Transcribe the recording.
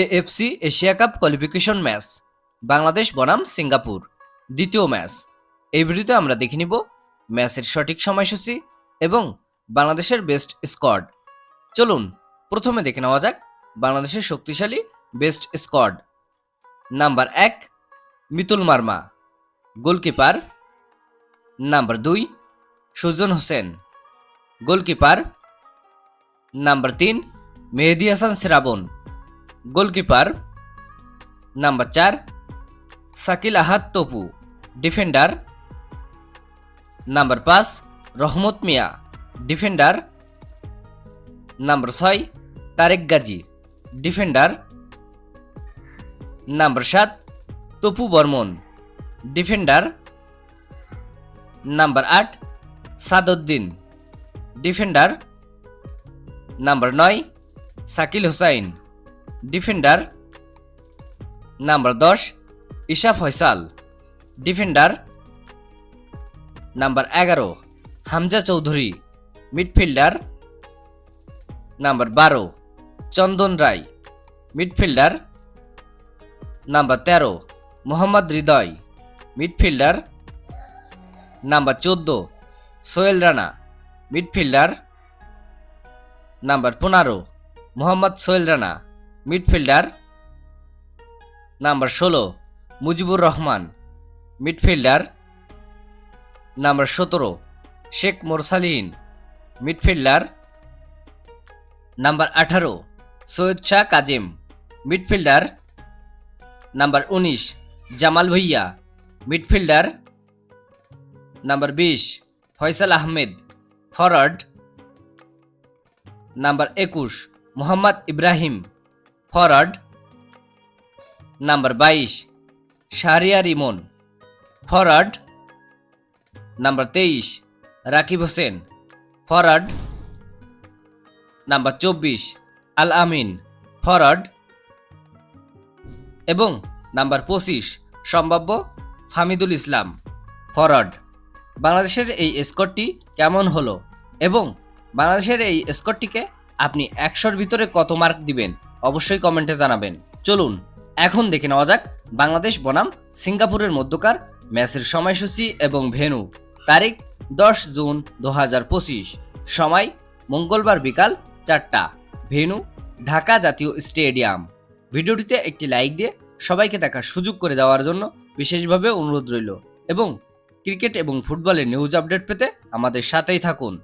AFC Asia cup qualification match Bangladesh বনাম Singapore দ্বিতীয় match এই ভিডিওতে আমরা দেখে নিব ম্যাচের সঠিক সময়সূচি এবং বাংলাদেশের বেস্ট স্কোয়াড চলুন, প্রথমে দেখে নেওয়া যাক বাংলাদেশের শক্তিশালী বেস্ট স্কোয়াড নাম্বার এক, মিতুল মার্মা। গোলকিপার নাম্বার দুই, সুজন হোসেন। গোলকিপার নাম্বার তিন, মেহেদি হাসান শ্রাবণ। গোলকিপার নাম্বার চার সাকিল আহাদ তপু। ডিফেন্ডার নাম্বার পাঁচ, রহমত মিয়া। ডিফেন্ডার নাম্বার ছয়, তারেক গাজী। ডিফেন্ডার নাম্বার সাত, তপু বর্মন। ডিফেন্ডার নাম্বার আট, সাদউদ্দিন। ডিফেন্ডার নাম্বার নয় সাকিল হোসাইন। ডিফেন্ডার নাম্বার দশ ইশা ফয়সাল। ডিফেন্ডার নাম্বার এগারো, হামজা চৌধুরী। মিডফিল্ডার নাম্বার বারো, চন্দন রায়। মিডফিল্ডার নাম্বার তেরো, মোহাম্মদ হৃদয়। মিডফিল্ডার নাম্বার চোদ্দ, সোহেল রানা। মিডফিল্ডার নাম্বার পনেরো, মোহাম্মদ সোহেল রানা। মিডফিল্ডার নাম্বার ষোলো, মুজিবুর রহমান। মিডফিল্ডার নাম্বার সতেরো, শেখ মোরসালিন। মিডফিল্ডার নাম্বার আঠারো, সৈয়দ শাহ কাজিম। মিডফিল্ডার নাম্বার উনিশ, জামাল ভুইয়া। মিডফিল্ডার নাম্বার বিশ, ফয়সাল আহমেদ। ফরওয়ার্ড নাম্বার একুশ, মোহাম্মদ ইব্রাহিম। ফরওয়ার্ড নাম্বার বাইশ শাহরিয়ার ইমন ফরওয়ার্ড নাম্বার তেইশ, রাকিব হোসেন। ফরওয়ার্ড নাম্বার চব্বিশ, আল আমিন। ফরওয়ার্ড এবং নাম্বার পঁচিশ, সম্ভাব্য হামিদুল ইসলাম। ফরওয়ার্ড বাংলাদেশের এই স্কোরটি কেমন হলো এবং বাংলাদেশের এই স্কোরটিকে আপনি একশোর ভিতরে কত মার্ক দিবেন? অবশ্যই কমেন্টে জানাবেন। চলুন, এখন দেখে নেওয়া যাক বাংলাদেশ বনাম, সিঙ্গাপুরের মধ্যকার, ম্যাচের সময়সূচি এবং ভেন্যু। তারিখ, দশ জুন দু হাজার পঁচিশ। সময়, মঙ্গলবার বিকাল চারটা। ভেন্যু, ঢাকা জাতীয় স্টেডিয়াম। ভিডিওটিতে একটি লাইক দিয়ে সবাইকে দেখার সুযোগ করে দেওয়ার জন্য বিশেষভাবে অনুরোধ রইল। এবং ক্রিকেট এবং ফুটবলের নিউজ আপডেট পেতে আমাদের সাথেই থাকুন।